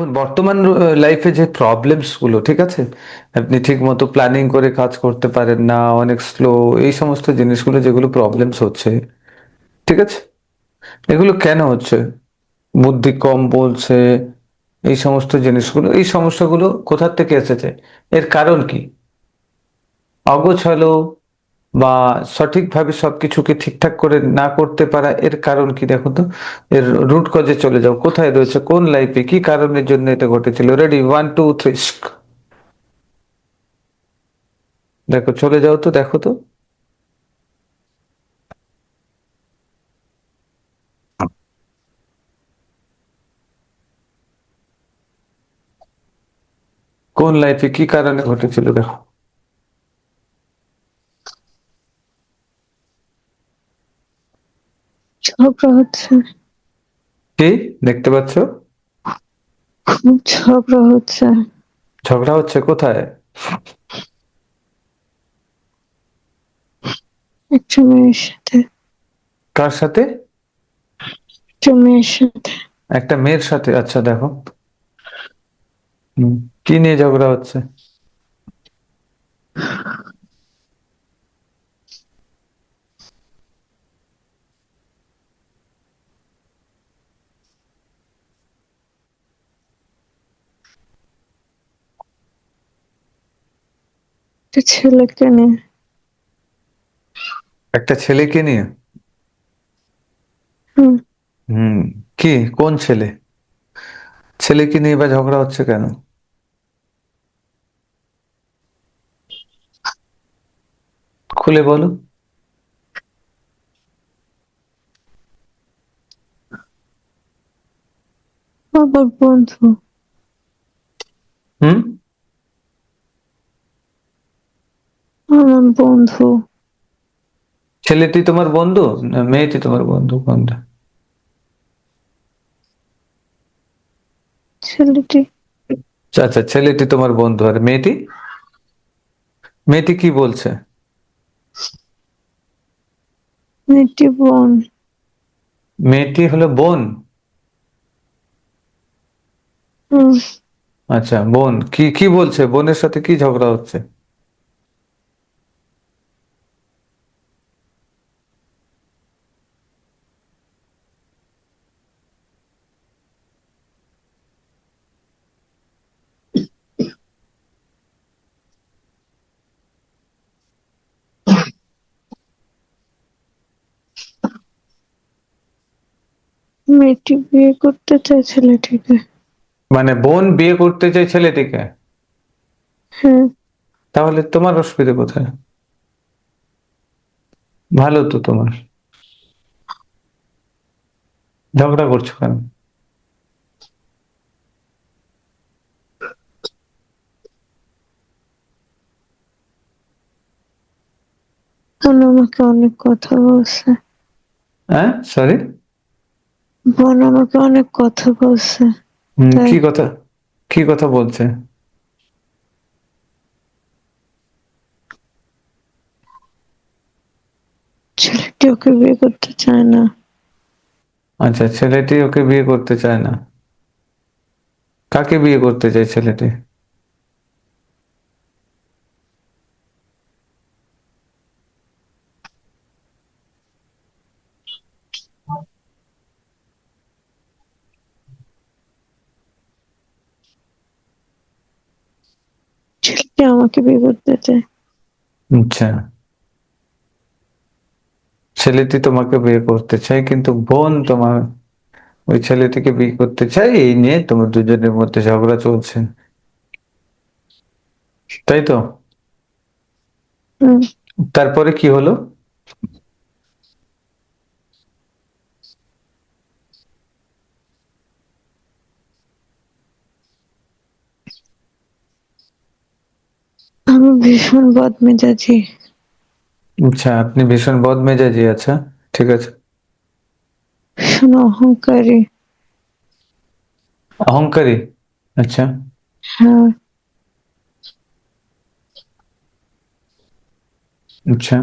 দেখুন, বর্তমান লাইফে যে প্রবলেমসগুলো, ঠিক আছে? আপনি ঠিক মতো প্ল্যানিং করে কাজ করতে পারেন না, অনেক স্লো এই সমস্ত জিনিসগুলো যেগুলো প্রবলেমস হচ্ছে, ঠিক আছে? এগুলো কেন হচ্ছে? বুদ্ধি কম বলছে, এই সমস্ত জিনিসগুলো, এই সমস্যাগুলো কোথার থেকে এসেছে? এর কারণ কি? অগোছালো বা সঠিকভাবে সবকিছুকে ঠিকঠাক করে না করতে পারা, এর কারণ কি দেখো তো? এর রুট কজে চলে যাও। কোথায় রয়েছে? কোন লাইফে কি কারণের জন্য এটা ঘটেছিল? রেডি ওয়ান টু থ্রি দেখো, চলে যাও তো, দেখো তো। কোন লাইফে কি কারণে ঘটেছিল দেখো। ঝগড়া হচ্ছে। কি? দেখতে পাচ্ছ? খুব ঝগড়া হচ্ছে। ঝগড়া হচ্ছে কোথায়? একটা মেয়ের সাথে। কার সাথে? একটা মেয়ের সাথে। একটা মেয়ের সাথে। আচ্ছা দেখো। কি নিয়ে ঝগড়া হচ্ছে? একটা ছেলেকে নিয়ে। একটা ছেলেকে নিয়ে? হুম। কি? কোন ছেলে? ছেলেকে নিয়ে বা ঝগড়া হচ্ছে কেন? খুলে বলো। আবার বন্ধু। হুম? আমার বন্ধু। ছেলেটি তোমার বন্ধু? না মেয়েটি তোমার বন্ধু? কোনটা? ছেলেটি। আচ্ছা ছেলেটি তোমার বন্ধু আর মেয়েটি? মেয়েটি কি বলছে? মেয়েটি বোন। মেয়েটি হলো বোন? আচ্ছা বোন। কি কি বলছে? বোনের সাথে কি ঝগড়া হচ্ছে? মেয়েটি বিয়ে করতে চায় ছেলেটিকে। মানে বোন বিয়ে করতে চাই ছেলেটিকে? হ্যাঁ। তাহলে তোমার অসুবিধা কোথায়? ভালো তো তোমার। ঝগড়া করছ কেন? আমাকে অনেক কথা বলছে। হ্যাঁ সরি বোন আমাকে অনেক কথা বলছে। কি কথা? কি কথা বলছে? ছেলেটি ওকে বিয়ে করতে চায় না। আচ্ছা ছেলেটি ওকে বিয়ে করতে চায় না। কাকে বিয়ে করতে চায় ছেলেটি? ছেলেটি আমাকে বিয়ে করতে চায়? আচ্ছা। ছেলেটি তোমাকে বিয়ে করতে চায় কিন্তু বোন তোমার ওই ছেলেটিকে বিয়ে করতে চায় এই নিয়ে তোমার দুজনের মধ্যে ঝগড়া চলছে। তাই তো? তারপরে কি হলো? আমি ভীষণ বদমেজাজি। আচ্ছা আপনি ভীষণ বদমেজাজি আচ্ছা ঠিক আছে। ভীষণ অহংকারী। অহংকারী আচ্ছা। হ্যাঁ। আচ্ছা।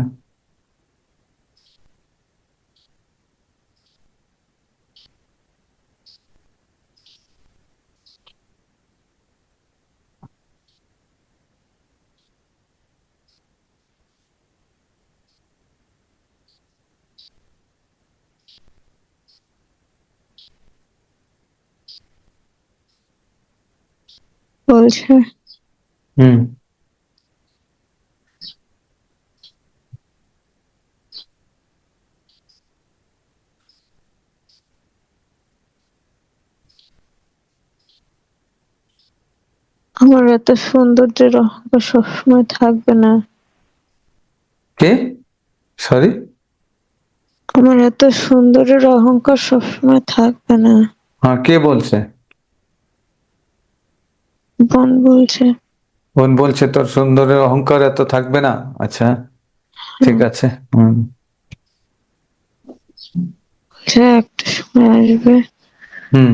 বলছে। হুম। আমার এত সৌন্দর্যের অহংকার সবসময় থাকবে না। কে? সরি আমার এত সুন্দরের অহংকার সবসময় থাকবে না। হ্যাঁ কে বলছে? বোন বলছে। বোন বলছে তোর সুন্দরের অহংকার এত থাকবে না? আচ্ছা ঠিক আছে হুম। একটা সময় আসবে হুম।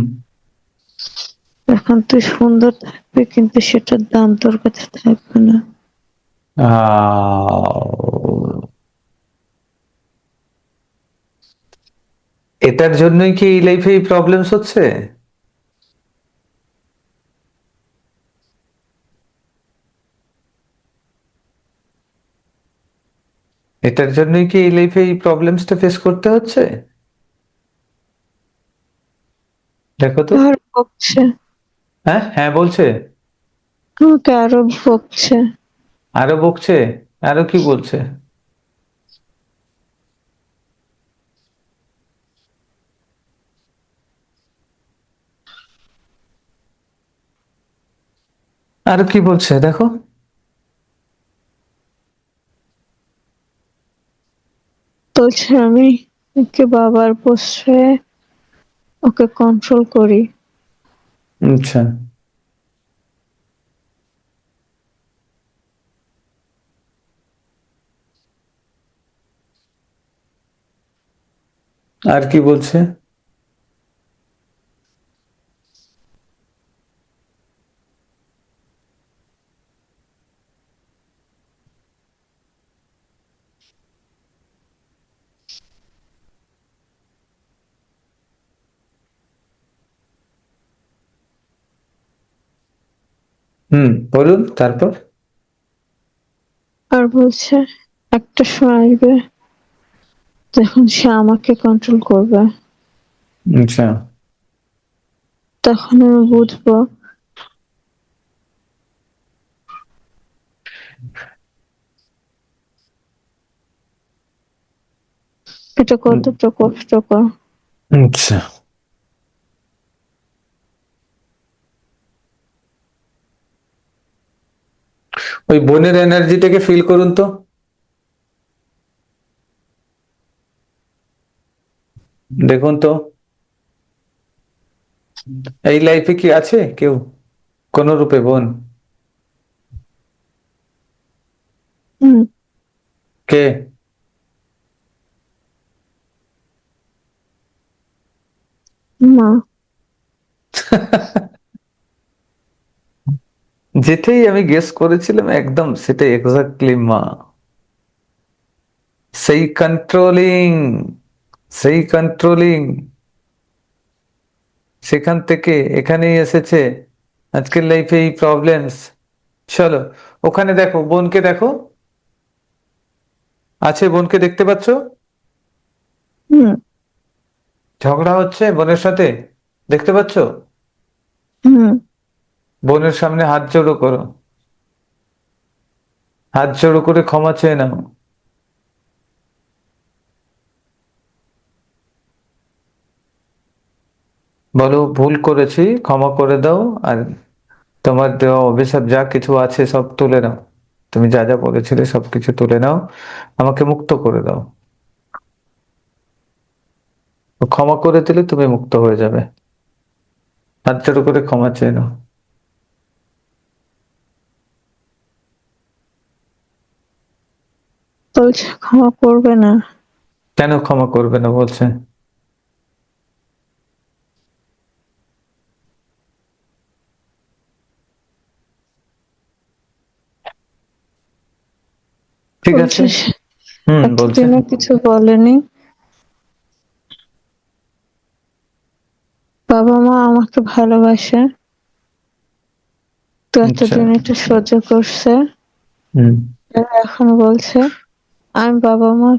এখন তুই সুন্দর থাকবে কিন্তু সেটার দাম তোর কাছে থাকবে না। এটার জন্যই কি এই লাইফে এই প্রবলেমস হচ্ছে? এটার জন্যই কি এই লাইফে এই প্রবলেমসটা ফেস করতে হচ্ছে? দেখো তো। বকছে। হ্যাঁ হ্যাঁ বলছে। আমাকে আরও বকছে। আরও বকছে? আরও কি বলছে? আরও কি বলছে দেখো। আমি ওকে বাবার পোষে ওকে কন্ট্রোল করি। আচ্ছা। আর কি বলছে? হুম বলুন তারপর? আর বলছে একটা সময় আসবে যখন সে আমাকে কন্ট্রোল করবে। আচ্ছা। তখন আমি বুঝব। এটা কতটা কষ্টকর। আচ্ছা। ওই বোনের এনার্জিটাকে ফিল করুন তো। দেখুন তো। এই লাইফে কি আছে কেউ? কোন রূপে বোন? কে? মা। যেটাই আমি গেস করেছিলাম একদম সেটাই এক্স্যাক্টলি মা। সেই কন্ট্রোলিং সেই কন্ট্রোলিং সেখান থেকে এখানেই এসেছে আজকের লাইফে এই প্রবলেমস চলো ওখানে দেখো বোনকে দেখো। আছে বোনকে দেখতে পাচ্ছ? ঝগড়া হচ্ছে বোনের সাথে দেখতে পাচ্ছ? হুম। বোনের সামনে হাত জোড়ো করো। হাত জোড়ো করে ক্ষমা চেয়ে নাও। বলো, ভুল করেছি, ক্ষমা করে দাও, আর তোমার দেওয়া অভিশাপ যা কিছু আছে সব তুলে নাও। তুমি যা যা বলেছিলে সব কিছু তুলে নাও, আমাকে মুক্ত করে দাও। ক্ষমা করে দিলে তুমি মুক্ত হয়ে যাবে। হাত জোড়ো করে ক্ষমা চেয়ে নাও। বলছে ক্ষমা করবে না। কেন ক্ষমা করবে না বলছে? ঠিক আছে? হুম বলছে। কিছু বলেনি। বাবা মা আমাকে ভালোবাসে। তো আচ্ছা। এতদিন এটা সহ্য করছে। হুম। এখন বলছে আমি বাবা মা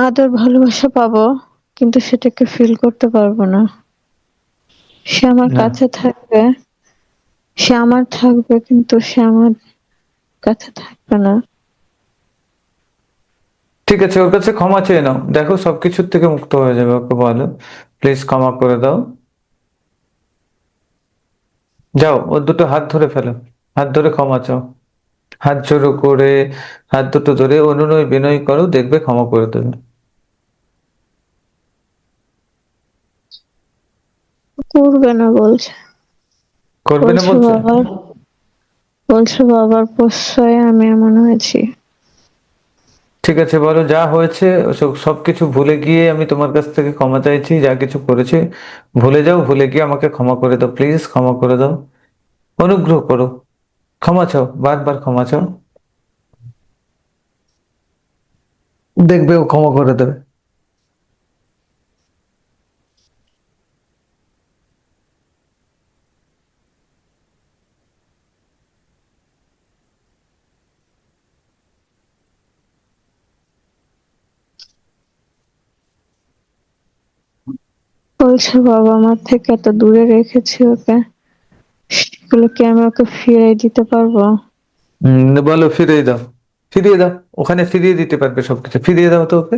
আদর ভালোবাসা পাবো কিন্তু সেটাকে ফিল করতে পারব না। সে আমার কাছে থাকবে সে আমার থাকবে কিন্তু সে আমার কাছে থাকবে না। ঠিক আছে ওর কাছে ক্ষমা চেয়ে নাও। দেখো সবকিছুর থেকে মুক্ত হয়ে যাবে ওকে বলো। প্লিজ ক্ষমা করে দাও। যাও ওর দুটো হাত ধরে ফেলো। হাত ধরে ক্ষমা চাও। হাত জোড়ো করে হাত দুটো ধরে অনুনয় বিনয় করো দেখবে ক্ষমা করে দেবে। করবে না বলছে। করবে না বলছে বলছে? বাবার প্রশ্রয়ে আমি এমন হয়েছি। ঠিক আছে বলো যা হয়েছে সব- সবকিছু ভুলে গিয়ে আমি তোমার কাছ থেকে ক্ষমা চাইছি যা কিছু করেছি ভুলে যাও ভুলে গিয়ে আমাকে ক্ষমা করে দাও প্লিজ ক্ষমা করে দাও। অনুগ্রহ করো। ক্ষমা চাও, বারবার ক্ষমা চাও। দেখবে ও ক্ষমা করে দেবে। বলছে বাবা আমার থেকে এত দূরে রেখেছি ওকে। সেগুলো কি আমি ওকে ফিরিয়ে দিতে পারব? বলো, ফিরিয়ে দাও। ফিরিয়ে দাও। ওখানে ফিরিয়ে দিতে পারবে সবকিছু। ফিরিয়ে দাও তো ওকে।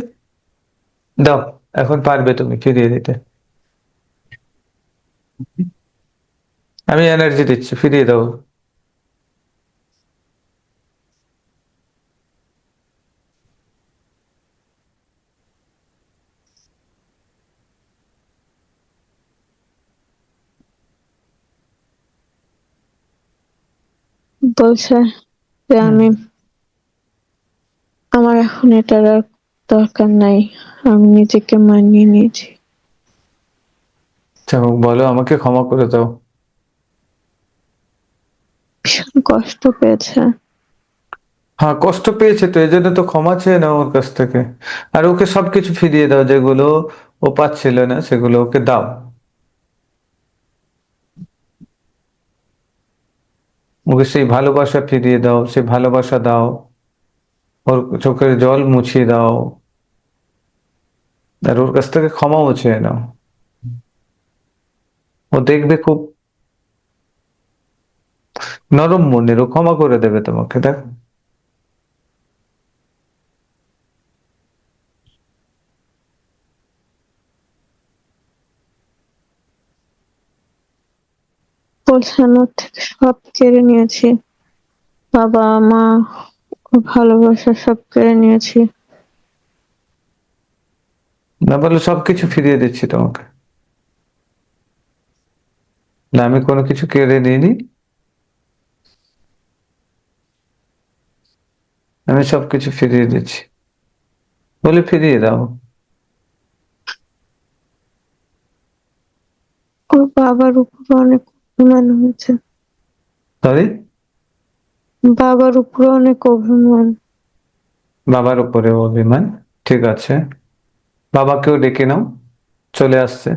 দাও, এখন পারবে তুমি ফিরিয়ে দিতে। আমি এনার্জি দিচ্ছি, ফিরিয়ে দাও। বলছে যে আমি আমার এখন এটার আর দরকার নাই আমি নিজেকে মানিয়ে নিয়েছি। আচ্ছা, বলো আমাকে ক্ষমা করে দাও। ভীষণ কষ্ট পেয়েছে। হ্যাঁ কষ্ট পেয়েছে তো এই জন্য তো ক্ষমা চেয়ে নাও ওর কাছ থেকে। আর ওকে সবকিছু ফিরিয়ে দাও যেগুলো ও পাচ্ছিল না সেগুলো ওকে দাও। ওকে সেই ভালোবাসা ফিরিয়ে দাও, সেই ভালোবাসা দাও। ওর চোখের জল মুছিয়ে দাও। আর ওর কাছ থেকে ক্ষমাও চেয়ে নাও। ও দেখবে খুব নরম মনের, ও ক্ষমা করে দেবে তোমাকে, দেখ। বলছে থেকে সব কেড়ে নিয়েছি। বাবা মা ভালোবাসা সব কেড়ে নিয়েছি। না বলে সবকিছু ফিরিয়ে দিচ্ছি তোমাকে। না আমি কোনো কিছু কেড়ে নিইনি। আমি সবকিছু ফিরিয়ে দিচ্ছি। বলে ফিরিয়ে দাও। ওর বাবার উপর অনেক অভিমান হয়েছে। সরি বাবার উপরে অনেক অভিমান। বাবার উপরে অভিমান? ঠিক আছে। বাবাকেও ডেকে নাও। চলে আসছে।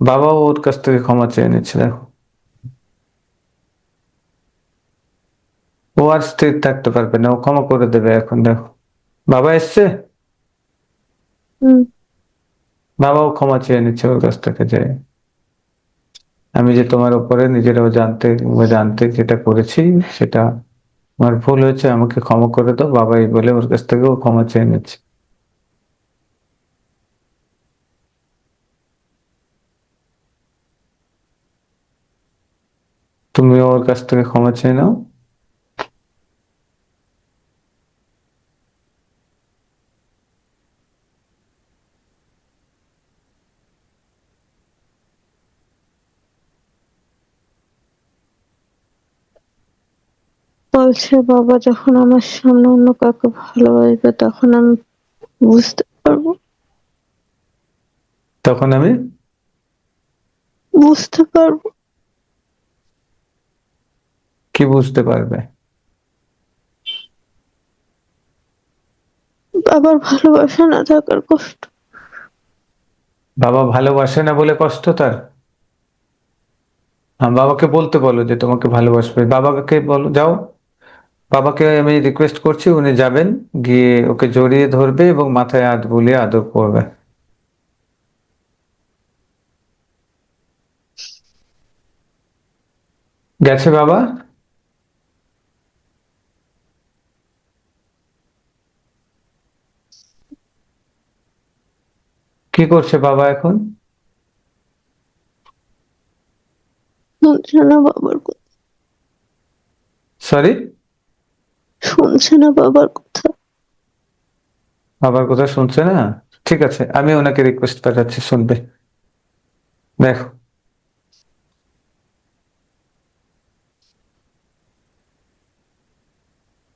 বাবাও ওর কাছ থেকে ক্ষমা চেয়ে নিচ্ছে দেখো। ও আর স্থির থাকতে পারবে না। ও ক্ষমা করে দেবে এখন দেখো। বাবা এসছে? হম। বাবাও ক্ষমা চেয়ে নিচ্ছে ওর কাছ থেকে যে আমি যে তোমার উপরে নিজেরাও জানতে জানতে যেটা করেছি সেটা আমার ভুল হয়েছে, আমাকে ক্ষমা করে দাও, বাবাই বলে ওর কাছ থেকেও ক্ষমা চেয়ে নিচ্ছে। তুমিও ওর কাছ থেকে ক্ষমা চেয়ে নাও। বলছে বাবা যখন আমার সামনে অন্য কাউকে ভালোবাসবে তখন আমি বুঝতে পারব। তখন আমি? বুঝতে পারব। কি বুঝতে পারবে? বাবার ভালোবাসা না থাকার কষ্ট। বাবা ভালোবাসে না বলে কষ্ট তার? হ্যাঁ বাবাকে বলতে বলো যে তোমাকে ভালোবাসবে। বাবাকে বলো যাও। বাবাকে আমি রিকোয়েস্ট করছি উনি যাবেন গিয়ে ওকে জড়িয়ে ধরবে এবং মাথায় হাত বুলিয়ে আদর করবে। গেছে বাবা? কি করছে বাবা এখন? সরি শুনছে না বাবার কথা। বাবার কথা শুনছে না? ঠিক আছে আমি ওনাকে রিকোয়েস্ট পাঠাচ্ছি শুনবে। দেখো।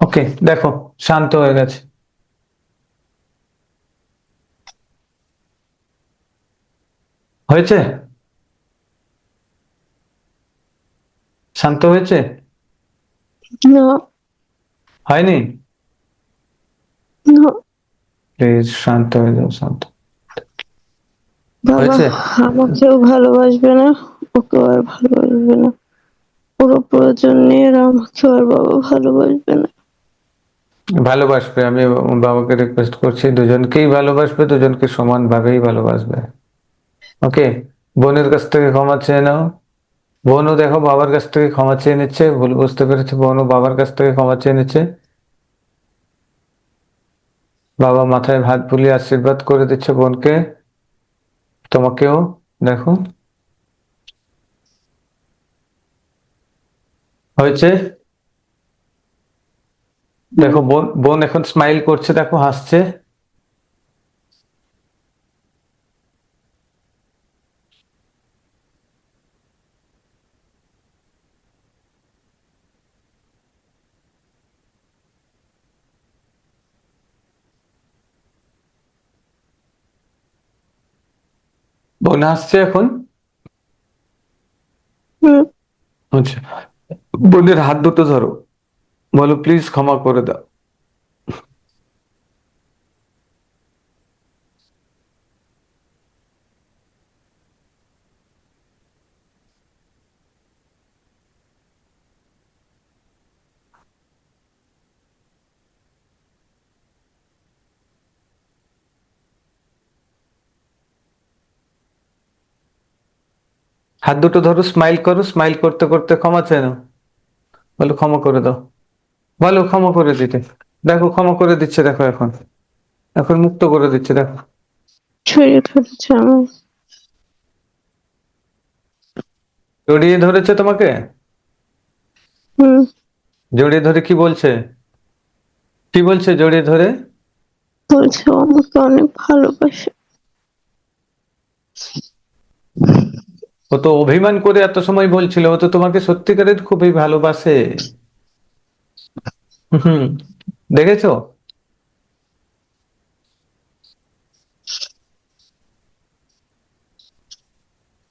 ওকে দেখো শান্ত হয়ে গেছে। হয়েছে? শান্ত হয়েছে? না। হয়নি? প্লিজ শান্ত হয়ে যাও শান্ত। হয়েছে? আমাকেও ভালোবাসবে না ওকেও আর ভালোবাসবে না। পুরো প্রয়োজন নেই আর আমাকেও আর বাবা ভালোবাসবে না। ভালোবাসবে আমি বাবাকে রিকোয়েস্ট করছি দুজনকেই ভালোবাসবে দুজনকে সমানভাবেই ভালোবাসবে। ওকে বোনের কাছ থেকে ক্ষমা চেয়ে নাও। বোনও দেখো, বাবার কাছ থেকে ক্ষমা চেয়ে নিচ্ছে, ভুল বুঝতে পেরেছে বোনও বাবার কাছ থেকে ক্ষমা চেয়ে নিচ্ছে। বাবা মাথায় হাত বুলিয়ে আশীর্বাদ করে দিচ্ছে বোনকে। তোমাকেও, দেখো। হয়েছে? দেখো, বোন বোন এখন স্মাইল করছে, দেখো, হাসছে। বোন আসছে এখন? আচ্ছা। বোনের হাত দুটো ধরো। বলো প্লিজ ক্ষমা করে দাও। হাত দুটো ধরো স্মাইল করো স্মাইল করতে করতে ক্ষমা চেয়ে নাও। বলো ক্ষমা করে দাও। বলো ক্ষমা করে দিতে। দেখো ক্ষমা করে দিচ্ছে দেখো এখন। এখন মুক্ত করে দিচ্ছে দেখো। ছড়িয়ে ধরেছে আমার। জড়িয়ে ধরেছে তোমাকে? হুম। জড়িয়ে ধরে কি বলছে? কি বলছে জড়িয়ে ধরে? বলছে আমাকে অনেক ভালোবাসে। ও তো অভিমান করে এত সময় বলছিল, ও তো তোমাকে সত্যিকারের খুবই ভালোবাসে। হুম, দেখেছ?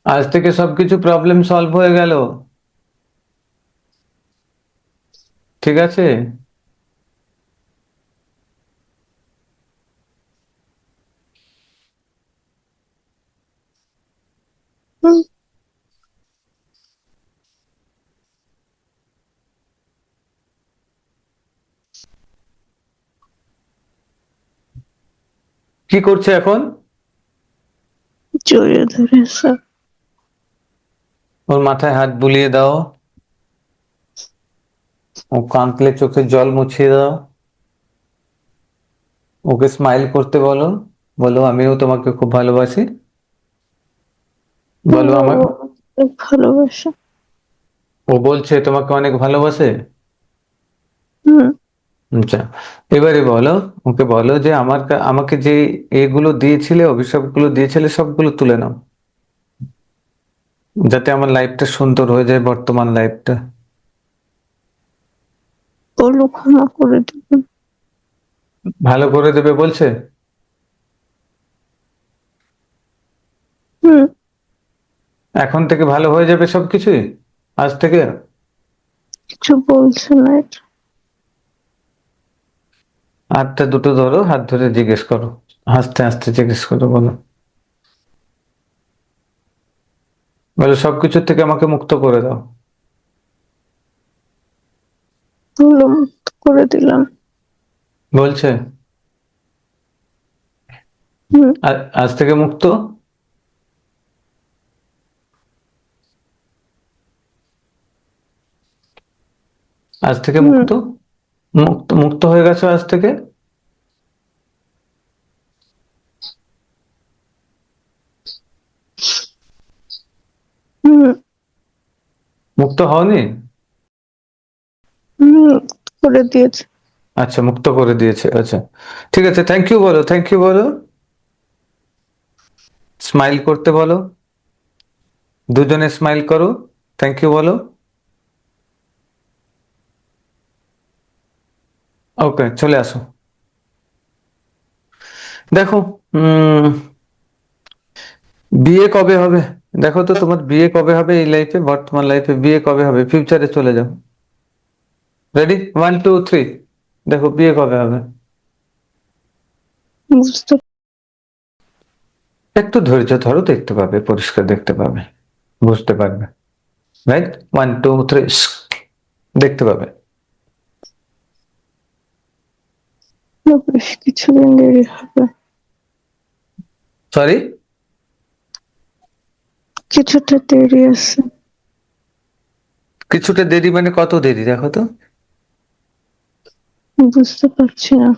আজ থেকে সবকিছু প্রবলেম সলভ হয়ে গেল। ঠিক আছে হুম কি করছে এখন? জড়িয়ে ধরেছে ওর মাথায় হাত বুলিয়ে দাও। ও কাঁদলে চোখে জল মুছিয়ে দাও। ওকে স্মাইল করতে বলো। বলো আমিও তোমাকে খুব ভালোবাসি। বলো আমার ভালোবাসে। ও বলছে তোমাকে অনেক ভালোবাসে? হুম। আচ্ছা এবারে বলো ওকে বলো যে আমার কা- আমাকে যে এগুলো দিয়েছিলে অভিশাপগুলো দিয়েছিলে সবগুলো তুলে নাও। যাতে আমার লাইফটা সুন্দর হয়ে যায় বর্তমান লাইফটা। বলো ক্ষমা করে দেবেন ভালো করে দেবে বলছে? হুম। এখন থেকে ভালো হয়ে যাবে সবকিছুই? আজ থেকে? কিছু বলছে না এটা। হাতটা দুটো ধরো হাত ধরে জিজ্ঞেস করো। হাসতে হাসতে জিজ্ঞেস করো বলো। বলো সবকিছু থেকে আমাকে মুক্ত করে দাও। মুক্ত করে দিলাম। বলছে? আজ থেকে মুক্ত? আজ থেকে মুক্ত? মুক্ত মুক্ত হয়ে গেছে আজ থেকে? মুক্ত হওনি? করে দিয়েছে। আচ্ছা মুক্ত করে দিয়েছে আচ্ছা। ঠিক আছে থ্যাংক ইউ বলো থ্যাংক ইউ বলো। স্মাইল করতে বলো। দুজনে স্মাইল করো থ্যাংক ইউ বলো। ওকে চলে আসো। দেখো উম, বিয়ে কবে হবে? দেখো তো তোমার বিয়ে কবে হবে এই লাইফে বর্তমান লাইফে বিয়ে কবে হবে? ফিউচারে চলে যাও। রেডি ওয়ান টু থ্রি দেখো বিয়ে কবে হবে? একটু ধৈর্য ধরো দেখতে পাবে পরিষ্কার দেখতে পাবে। বুঝতে পারবে। রাইট ওয়ান টু থ্রি দেখতে পাবে পারব, বেশ কিছুদিন দেরি হবে। সরি কিছুটা দেরি আছে। কিছুটা দেরি মানে কত দেরি দেখো তো। বুঝতে পারছি না।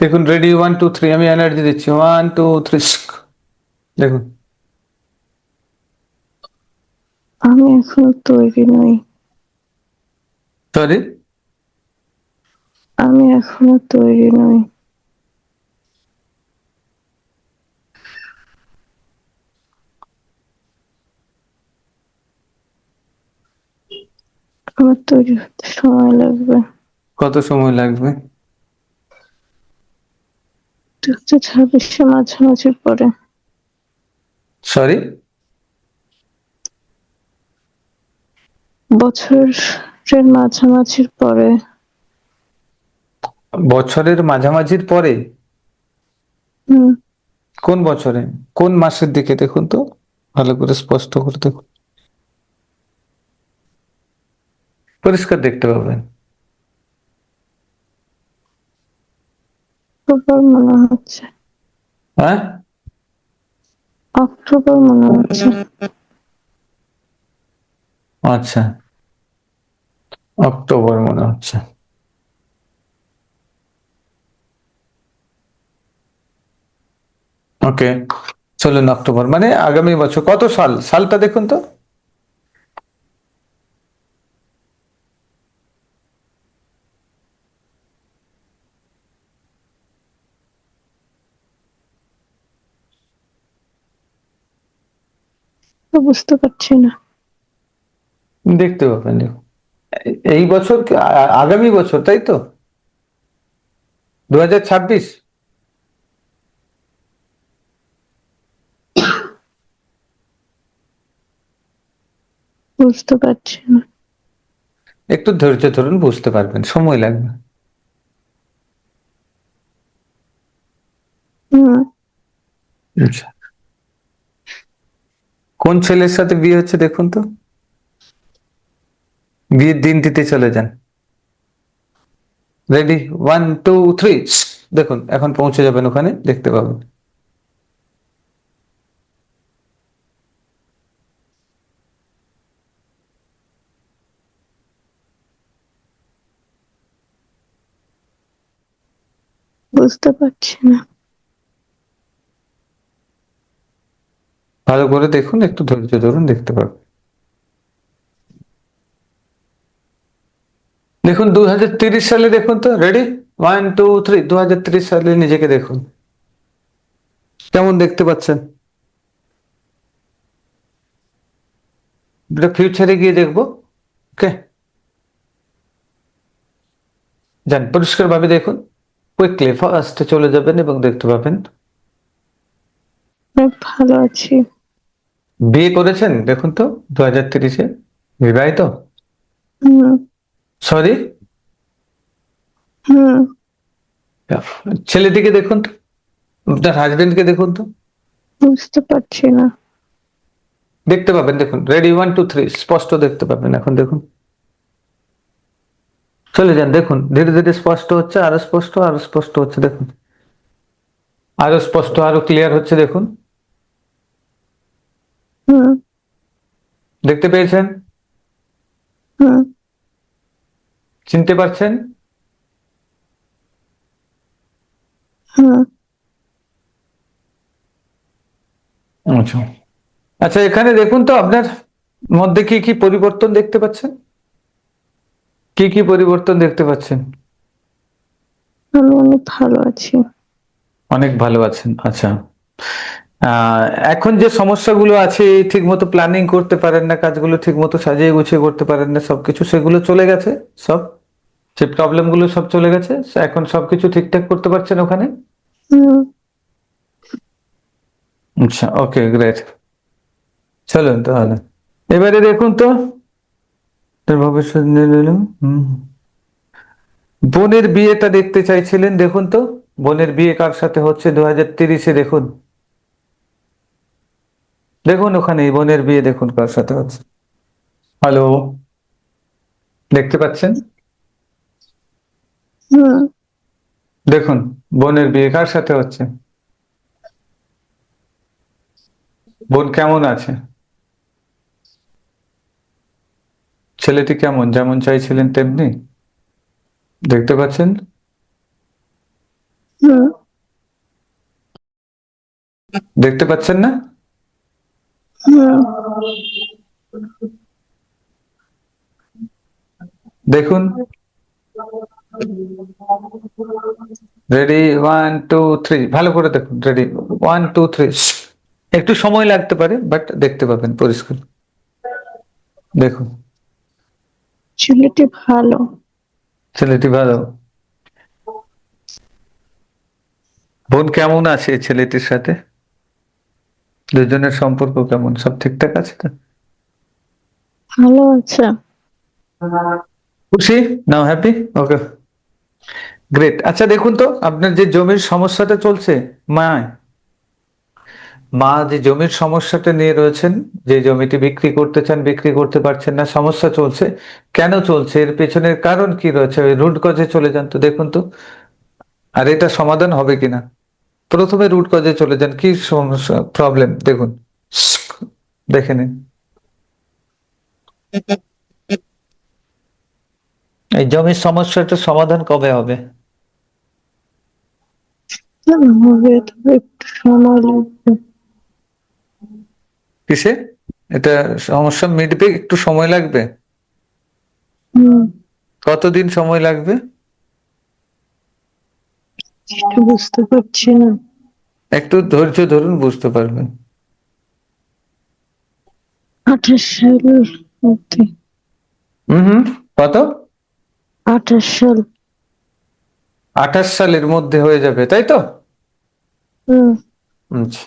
দেখুন রেডি ওয়ান টু থ্রি আমি এনার্জি দিচ্ছি। ওয়ান টু থ্রি দেখুন। আমি এখন তৈরি নই। সরি আমি এখনও তৈরি নই। আমার তৈরি হতে সময় লাগবে। কত সময় লাগবে? দু হাজার ছাব্বিশে মাঝামাঝি পরে সরি বছরের মাঝামাঝির পরে। বছরের মাঝামাঝির পরে? কোন বছরে? কোন মাসের দিকে? দেখুন তো ভালো করে স্পষ্ট করে দেখুন। পরিষ্কার দেখতে পাবেন। অক্টোবর মনে হচ্ছে। হ্যাঁ? অক্টোবর মনে হচ্ছে। আচ্ছা। অক্টোবর মনে হচ্ছে। ওকে চলুন অক্টোবর। মানে আগামী বছর কত সাল? সালটা দেখুন তো। বুঝতে পারছি না। দেখতে পাবেন। এই বছর আগামী বছর তাই তো? দু হাজার ছাব্বিশ? বুঝতে পারছি না। একটু ধৈর্য ধরুন বুঝতে পারবেন সময় লাগবে। আচ্ছা। কোন ছেলের সাথে বিয়ে হচ্ছে দেখুন তো? বিয়ের দিন দিতে চলে যান। রেডি ওয়ান টু থ্রি দেখুন এখন পৌঁছে যাবেন ওখানে দেখতে পাবেন। বুঝতে পারছি না। ভালো করে দেখুন, একটু ধৈর্য ধরুন, দেখতে পাবেন। দেখুন দু সালে দেখুন তো রেডি ওয়ান টু থ্রি দু সালে নিজেকে দেখুন। কেমন দেখতে পাচ্ছেন? ফিউচারে গিয়ে দেখব ওকে যান পরিষ্কার ভাবে দেখুন। কুইকলি ফার্স্টে চলে যাবেন এবং দেখতে পাবেন। ভালো আছি। বিয়ে করেছেন? দেখুন তো দু হাজার তিরিশে। বিবাহিত? সরি? ছেলেটিকে দেখুন তো আপনার হাজবেন্ডকে দেখুন তো। বুঝতে পারছি না। দেখতে পাবেন দেখুন রেডি ওয়ান টু থ্রি স্পষ্ট দেখতে পাবেন। এখন দেখুন। চলে যান দেখুন ধীরে ধীরে স্পষ্ট হচ্ছে আরও স্পষ্ট আরও স্পষ্ট হচ্ছে দেখুন। আরও স্পষ্ট আরও ক্লিয়ার হচ্ছে দেখুন। দেখতে পেয়েছেন? চিনতে পারছেন? আচ্ছা। আচ্ছা এখানে দেখুন তো আপনার মধ্যে কি কি পরিবর্তন দেখতে পাচ্ছেন? কি কি পরিবর্তন দেখতে পাচ্ছেন? আমি অনেক ভালো আছি। অনেক ভালো আছেন আচ্ছা। এখন যে সমস্যাগুলো আছে ঠিক মতো প্ল্যানিং করতে পারেন না কাজগুলো ঠিক মতো সাজিয়ে গুছিয়ে করতে পারেন না সবকিছু সেগুলো চলে গেছে সব? যে প্রবলেমগুলো সব চলে গেছে এখন সবকিছু ঠিকঠাক করতে পারছেন ওখানে? আচ্ছা ওকে গ্রেট চলুন তাহলে। এবারে দেখুন তো। তোর ভবিষ্যৎ নিয়ে। বোনের বিয়েটা দেখতে চাইছিলেন দেখুন তো। বোনের বিয়ে কার সাথে হচ্ছে? দু হাজার তিরিশে দেখুন। দেখুন ওখানে বোনের বিয়ে দেখুন কার সাথে হচ্ছে। হ্যালো দেখতে পাচ্ছেন? দেখুন বোনের বিয়ে কার সাথে হচ্ছে? বোন কেমন আছে? ছেলেটি কেমন? যেমন চাইছিলেন তেমনি। দেখতে পাচ্ছেন? দেখতে পাচ্ছেন না? দেখুন। রেডি ওয়ান টু থ্রি ভালো করে দেখুন। রেডি ওয়ান টু থ্রি একটু সময় লাগতে পারে বাট দেখতে পাবেন পরিষ্কার। দেখুন। ছেলেটি ভালো। ছেলেটি ভালো? বোন কেমন আছে ছেলেটির সাথে? দুজনের সম্পর্ক কেমন? সব ঠিকঠাক আছে তো? ভালো আছে। খুশি? নাও হ্যাপি ওকে গ্রেট আচ্ছা দেখুন তো আপনার যে জমির সমস্যাটা চলছে মা মা যে জমির সমস্যাটা নিয়ে রয়েছেন, যে জমিটি বিক্রি করতে চান, বিক্রি করতে পারছেন না, সমস্যা চলছে। কেন চলছে? এর পেছনের কারণ কি রয়েছে? ওই রুট কজে চলে যান তো, দেখুন তো। আর এটা সমাধান হবে কিনা? প্রথমে রুট কজে চলে যান। কি সমস্যা প্রবলেম দেখুন। দেখে নিন। এই জমির সমস্যাটা সমাধান কবে হবে? হবে একটু সময় লাগবে। কিসে? এটা সমস্যা মিটবে? একটু সময় লাগবে? কতদিন সময় লাগবে? একটু বুঝতে পারছি না। একটু ধৈর্য ধরুন বুঝতে পারবেন। আঠাশ সালের মধ্যে। হুম হুম। কত? আঠাশ সাল। আঠাশ সালের মধ্যে হয়ে যাবে তাই তো? হুম। আচ্ছা।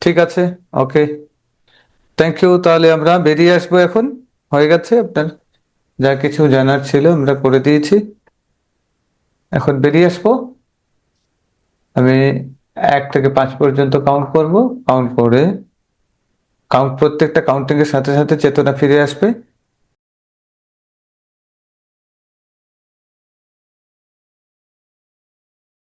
ঠিক আছে ওকে। থ্যাংক ইউ তাহলে আমরা বেরিয়ে আসব এখন। হয়ে গেছে আপনার যা কিছু জানার ছিল আমরা করে দিয়েছি। এখন বেরিয়ে আসব। আমি এক থেকে পাঁচ পর্যন্ত কাউন্ট করব। কাউন্ট করে কাউন্ট প্রত্যেকটা কাউন্টিং এর সাথে সাথে চেতনা ফিরে আসবে।